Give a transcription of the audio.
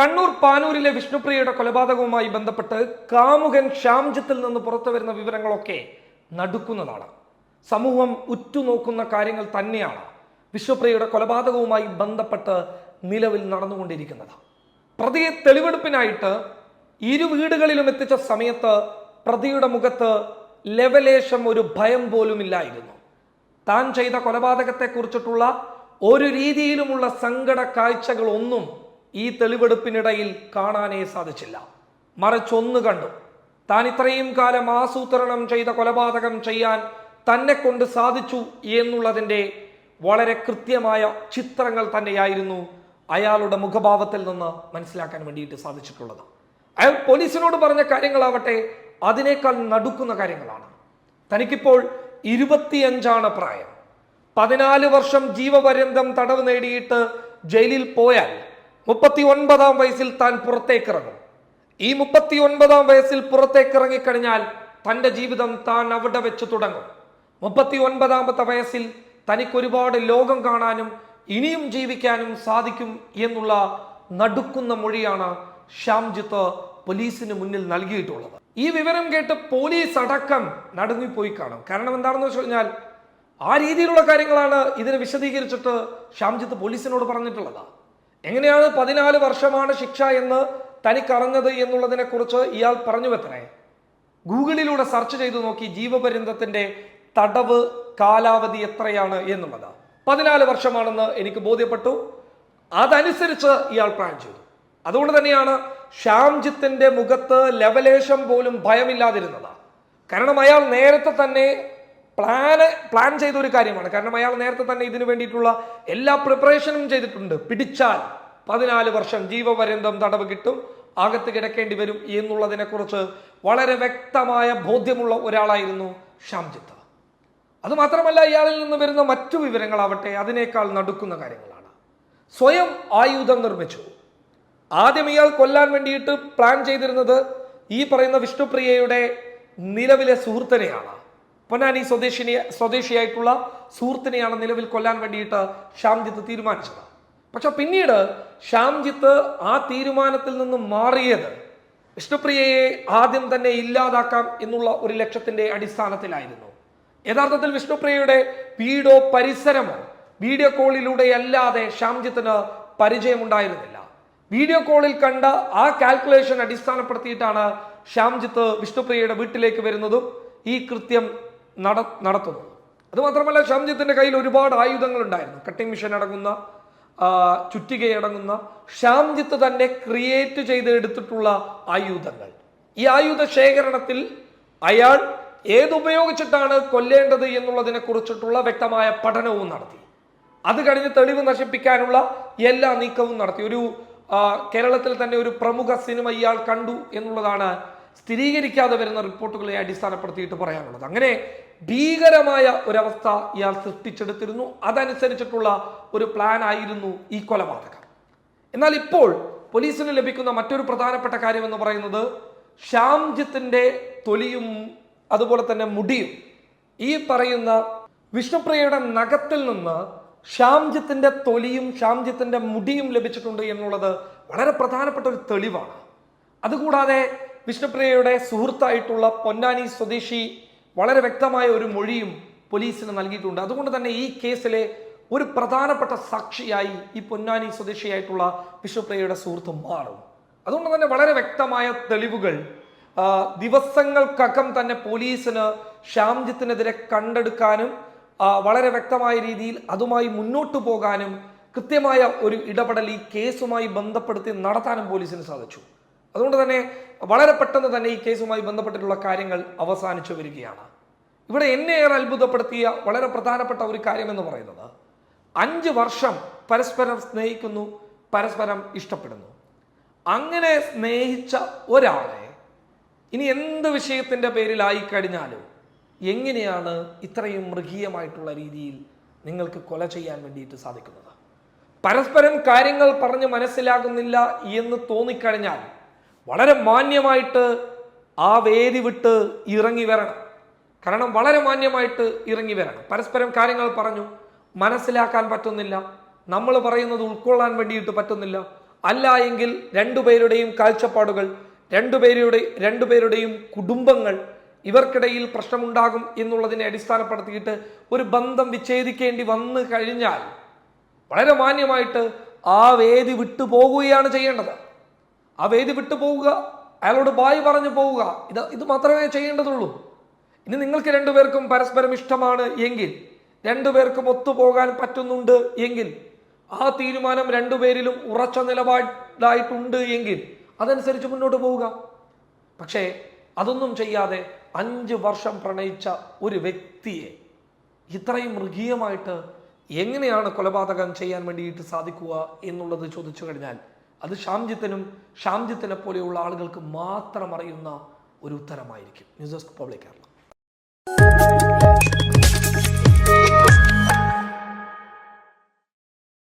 കണ്ണൂർ പാനൂരിലെ വിഷ്ണുപ്രിയയുടെ കൊലപാതകവുമായി ബന്ധപ്പെട്ട് കാമുകൻ ശ്യാംജിത്തിൽ നിന്ന് പുറത്തു വരുന്ന വിവരങ്ങളൊക്കെ നടുക്കുന്നതാണ്. സമൂഹം ഉറ്റുനോക്കുന്ന കാര്യങ്ങൾ തന്നെയാണ് വിഷ്ണുപ്രിയയുടെ കൊലപാതകവുമായി ബന്ധപ്പെട്ട് നിലവിൽ നടന്നുകൊണ്ടിരിക്കുന്നത്. പ്രതിയെ തെളിവെടുപ്പിനായിട്ട് ഇരു വീടുകളിലും എത്തിച്ച സമയത്ത് പ്രതിയുടെ മുഖത്ത് ലെവലേശം ഒരു ഭയം പോലും ഇല്ലായിരുന്നു താൻ ചെയ്ത കൊലപാതകത്തെ കുറിച്ചിട്ടുള്ള ഒരു രീതിയിലുമുള്ള സങ്കട കാഴ്ചകളൊന്നും ഈ തെളിവെടുപ്പിനിടയിൽ കാണാനേ സാധിച്ചില്ല. മറിച്ചൊന്ന് കണ്ടു. താൻ ഇത്രയും കാലം ആസൂത്രണം ചെയ്ത കൊലപാതകം ചെയ്യാൻ തന്നെ കൊണ്ട് സാധിച്ചു എന്നുള്ളതിന്റെ വളരെ കൃത്യമായ ചിത്രങ്ങൾ തന്നെയായിരുന്നു അയാളുടെ മുഖഭാവത്തിൽ നിന്ന് മനസ്സിലാക്കാൻ വേണ്ടിയിട്ട് സാധിച്ചിട്ടുള്ളത്. അയാൾ പോലീസിനോട് പറഞ്ഞ കാര്യങ്ങളാവട്ടെ അതിനേക്കാൾ നടുക്കുന്ന കാര്യങ്ങളാണ്. തനിക്കിപ്പോൾ ഇരുപത്തിയഞ്ചാണ് പ്രായം. പതിനാല് വർഷം ജീവപര്യന്തം തടവ് നേടിയിട്ട് ജയിലിൽ പോയാൽ മുപ്പത്തി ഒൻപതാം വയസ്സിൽ താൻ പുറത്തേക്കിറങ്ങും. ഈ മുപ്പത്തി ഒൻപതാം വയസ്സിൽ പുറത്തേക്ക് ഇറങ്ങിക്കഴിഞ്ഞാൽ തന്റെ ജീവിതം താൻ അവിടെ വെച്ച് തുടങ്ങും. മുപ്പത്തി ഒൻപതാമത്തെ വയസ്സിൽ തനിക്ക് ഒരുപാട് ലോകം കാണാനും ഇനിയും ജീവിക്കാനും സാധിക്കും എന്നുള്ള നടുക്കുന്ന മൊഴിയാണ് ശ്യാംജിത്ത് പോലീസിന് മുന്നിൽ നൽകിയിട്ടുള്ളത്. ഈ വിവരം കേട്ട് പോലീസ് അടക്കം നടുങ്ങിപ്പോയി കാണും. കാരണം എന്താണെന്ന് വെച്ച് കഴിഞ്ഞാൽ ആ രീതിയിലുള്ള കാര്യങ്ങളാണ് ഇതിനെ വിശദീകരിച്ചിട്ട് ശ്യാംജിത്ത് പോലീസിനോട് പറഞ്ഞിട്ടുള്ളത്. എങ്ങനെയാണ് പതിനാല് വർഷമാണ് ശിക്ഷ എന്ന് തനിക്കറിഞ്ഞത് എന്നുള്ളതിനെ കുറിച്ച് ഇയാൾ പറഞ്ഞു വെത്തണേ ഗൂഗിളിലൂടെ സെർച്ച് ചെയ്തു നോക്കി ജീവപര്യന്തത്തിന്റെ തടവ് കാലാവധി എത്രയാണ് എന്നുള്ളത്. പതിനാല് വർഷമാണെന്ന് എനിക്ക് ബോധ്യപ്പെട്ടു. അതനുസരിച്ച് ഇയാൾ പ്ലാൻ ചെയ്തു. അതുകൊണ്ട് തന്നെയാണ് ശ്യാംജിത്തിന്റെ മുഖത്ത് ലവലേശം പോലും ഭയമില്ലാതിരുന്നത്. കാരണം അയാൾ നേരത്തെ തന്നെ പ്ലാന് പ്ലാൻ ചെയ്ത ഒരു കാര്യമാണ്. കാരണം അയാൾ നേരത്തെ തന്നെ ഇതിനു വേണ്ടിയിട്ടുള്ള എല്ലാ പ്രിപ്പറേഷനും ചെയ്തിട്ടുണ്ട്. പിടിച്ചാൽ പതിനാല് വർഷം ജീവപര്യന്തം തടവ് കിട്ടും അകത്ത് കിടക്കേണ്ടി വരും എന്നുള്ളതിനെ കുറിച്ച് വളരെ വ്യക്തമായ ബോധ്യമുള്ള ഒരാളായിരുന്നു ശ്യാംജിത്ത്. അത് മാത്രമല്ല ഇയാളിൽ നിന്ന് വരുന്ന മറ്റു വിവരങ്ങളാവട്ടെ അതിനേക്കാൾ നടുക്കുന്ന കാര്യങ്ങളാണ്. സ്വയം ആയുധം നിർമ്മിച്ചു. ആദ്യം ഇയാൾ കൊല്ലാൻ വേണ്ടിയിട്ട് പ്ലാൻ ചെയ്തിരുന്നത് ഈ പറയുന്ന വിഷ്ണുപ്രിയയുടെ നിലവിലെ സുഹൃത്തിനെയാണ്. പൊന്നാനി സ്വദേശിനി സ്വദേശിയായിട്ടുള്ള സുഹൃത്തിനെയാണ് നിലവിൽ കൊല്ലാൻ വേണ്ടിയിട്ട് ശ്യാംജിത്ത് തീരുമാനിച്ചത്. പക്ഷെ പിന്നീട് ശ്യാംജിത്ത് ആ തീരുമാനത്തിൽ നിന്ന് മാറിയത് വിഷ്ണുപ്രിയയെ ആദ്യം തന്നെ ഇല്ലാതാക്കാം എന്നുള്ള ഒരു ലക്ഷ്യത്തിന്റെ അടിസ്ഥാനത്തിലായിരുന്നു. യഥാർത്ഥത്തിൽ വിഷ്ണുപ്രിയയുടെ വീടോ പരിസരമോ വീഡിയോ കോളിലൂടെ അല്ലാതെ ശ്യാംജിത്തിന് പരിചയമുണ്ടായിരുന്നില്ല. വീഡിയോ കോളിൽ കണ്ട ആ കാൽക്കുലേഷൻ അടിസ്ഥാനപ്പെടുത്തിയിട്ടാണ് ശ്യാംജിത്ത് വിഷ്ണുപ്രിയയുടെ വീട്ടിലേക്ക് വരുന്നതും ഈ കൃത്യം നട അതുമാത്രമല്ല ശ്യാംജിത്തിന്റെ കയ്യിൽ ഒരുപാട് ആയുധങ്ങൾ ഉണ്ടായിരുന്നു കട്ടിംഗ് മിഷൻ അടങ്ങുന്ന ചുറ്റികയടങ്ങുന്ന ശ്യാംജിത്ത് തന്നെ ക്രിയേറ്റ് ചെയ്ത് എടുത്തിട്ടുള്ള ആയുധങ്ങൾ. ഈ ആയുധ ശേഖരണത്തിൽ അയാൾ ഏതുപയോഗിച്ചിട്ടാണ് കൊല്ലേണ്ടത് എന്നുള്ളതിനെ കുറിച്ചിട്ടുള്ള വ്യക്തമായ പഠനവും നടത്തി. അത് കഴിഞ്ഞ് തെളിവ് നശിപ്പിക്കാനുള്ള എല്ലാ നീക്കവും നടത്തി. ഒരു കേരളത്തിൽ തന്നെ ഒരു പ്രമുഖ സിനിമ ഇയാൾ കണ്ടു എന്നുള്ളതാണ് സ്ഥിരീകരിക്കാതെ വരുന്ന റിപ്പോർട്ടുകളെ അടിസ്ഥാനപ്പെടുത്തിയിട്ട് പറയാനുള്ളത്. അങ്ങനെ ഭീകരമായ ഒരവസ്ഥ ഇയാൾ സൃഷ്ടിച്ചെടുത്തിരുന്നു. അതനുസരിച്ചിട്ടുള്ള ഒരു പ്ലാൻ ആയിരുന്നു ഈ കൊലപാതകം. എന്നാൽ ഇപ്പോൾ പോലീസിന് ലഭിക്കുന്ന മറ്റൊരു പ്രധാനപ്പെട്ട കാര്യം എന്ന് പറയുന്നത് ശ്യാംജിത്തിന്റെ തൊലിയും അതുപോലെ തന്നെ മുടിയും ഈ പറയുന്ന വിഷ്ണുപ്രിയയുടെ നഖത്തിൽ നിന്ന് ശ്യാംജിത്തിന്റെ തൊലിയും ശ്യാംജിത്തിന്റെ മുടിയും ലഭിച്ചിട്ടുണ്ട് എന്നുള്ളത് വളരെ പ്രധാനപ്പെട്ട ഒരു തെളിവാണ്. അതുകൂടാതെ വിഷ്ണുപ്രിയയുടെ സുഹൃത്തായിട്ടുള്ള പൊന്നാനി സ്വദേശി വളരെ വ്യക്തമായ ഒരു മൊഴിയും പോലീസിന് നൽകിയിട്ടുണ്ട്. അതുകൊണ്ട് തന്നെ ഈ കേസിലെ ഒരു പ്രധാനപ്പെട്ട സാക്ഷിയായി ഈ പൊന്നാനി സ്വദേശിയായിട്ടുള്ള വിഷ്ണുപ്രിയയുടെ സുഹൃത്ത് മാറും. അതുകൊണ്ട് തന്നെ വളരെ വ്യക്തമായ തെളിവുകൾ ദിവസങ്ങൾക്കകം തന്നെ പോലീസിന് ശ്യാംജിത്തിനെതിരെ കണ്ടെടുക്കാനും വളരെ വ്യക്തമായ രീതിയിൽ അതുമായി മുന്നോട്ടു പോകാനും കൃത്യമായ ഒരു ഇടപെടൽ ഈ കേസുമായി ബന്ധപ്പെടുത്തി നടത്താനും പോലീസിന് സാധിച്ചു. അതുകൊണ്ട് തന്നെ വളരെ പെട്ടെന്ന് തന്നെ ഈ കേസുമായി ബന്ധപ്പെട്ടിട്ടുള്ള കാര്യങ്ങൾ അവസാനിച്ചു വരികയാണ്. ഇവിടെ എന്നെ ഏറെ അത്ഭുതപ്പെടുത്തിയ വളരെ പ്രധാനപ്പെട്ട ഒരു കാര്യം എന്ന് പറയുന്നത് അഞ്ച് വർഷം പരസ്പരം സ്നേഹിക്കുന്നു പരസ്പരം ഇഷ്ടപ്പെടുന്നു. അങ്ങനെ സ്നേഹിച്ച ഒരാളെ ഇനി എന്ത് വിഷയത്തിന്റെ പേരിലായി കഴിഞ്ഞാലും എങ്ങനെയാണ് ഇത്രയും മൃഗീയമായിട്ടുള്ള രീതിയിൽ നിങ്ങൾക്ക് കൊല ചെയ്യാൻ വേണ്ടിയിട്ട് സാധിക്കുന്നത്? പരസ്പരം കാര്യങ്ങൾ പറഞ്ഞ് മനസ്സിലാകുന്നില്ല എന്ന് തോന്നിക്കഴിഞ്ഞാൽ വളരെ മാന്യമായിട്ട് ആ വേദി വിട്ട് ഇറങ്ങി വരണം. കാരണം വളരെ മാന്യമായിട്ട് ഇറങ്ങി വരണം. പരസ്പരം കാര്യങ്ങൾ പറഞ്ഞു. മനസ്സിലാക്കാൻ പറ്റുന്നില്ല. നമ്മൾ പറയുന്നത് ഉൾക്കൊള്ളാൻ വേണ്ടിയിട്ട് പറ്റുന്നില്ല. അല്ല എങ്കിൽ രണ്ടുപേരുടെയും കാഴ്ചപ്പാടുകൾ രണ്ടുപേരുടെ രണ്ടുപേരുടെയും കുടുംബങ്ങൾ ഇവർക്കിടയിൽ പ്രശ്നമുണ്ടാകും എന്നുള്ളതിനെ അടിസ്ഥാനപ്പെടുത്തിയിട്ട് ഒരു ബന്ധം വിച്ഛേദിക്കേണ്ടി വന്നു കഴിഞ്ഞാൽ വളരെ മാന്യമായിട്ട് ആ വേദി വിട്ടു പോകുകയാണ് ചെയ്യേണ്ടത്. ആ വേദി വിട്ടു പോവുക അയാളോട് ബായ് പറഞ്ഞു പോവുക ഇത് ഇത് മാത്രമേ ചെയ്യേണ്ടതുള്ളൂ. ഇനി നിങ്ങൾക്ക് രണ്ടുപേർക്കും പരസ്പരം ഇഷ്ടമാണ് എങ്കിൽ രണ്ടുപേർക്കും ഒത്തുപോകാൻ പറ്റുന്നുണ്ട് എങ്കിൽ ആ തീരുമാനം രണ്ടുപേരിലും ഉറച്ച നിലപാടായിട്ടുണ്ട് എങ്കിൽ അതനുസരിച്ച് മുന്നോട്ട് പോവുക. പക്ഷേ അതൊന്നും ചെയ്യാതെ അഞ്ച് വർഷം പ്രണയിച്ച ഒരു വ്യക്തിയെ ഇത്രയും മൃഗീയമായിട്ട് എങ്ങനെയാണ് കൊലപാതകം ചെയ്യാൻ വേണ്ടിയിട്ട് സാധിക്കുക എന്നുള്ളത് ചോദിച്ചു കഴിഞ്ഞാൽ അത് ഷാംജിത്തിനും ഷാംജിത്തിനെ പോലെയുള്ള ആളുകൾക്ക് മാത്രം അറിയുന്ന ഒരു ഉത്തരമായിരിക്കും. News desk public Kerala.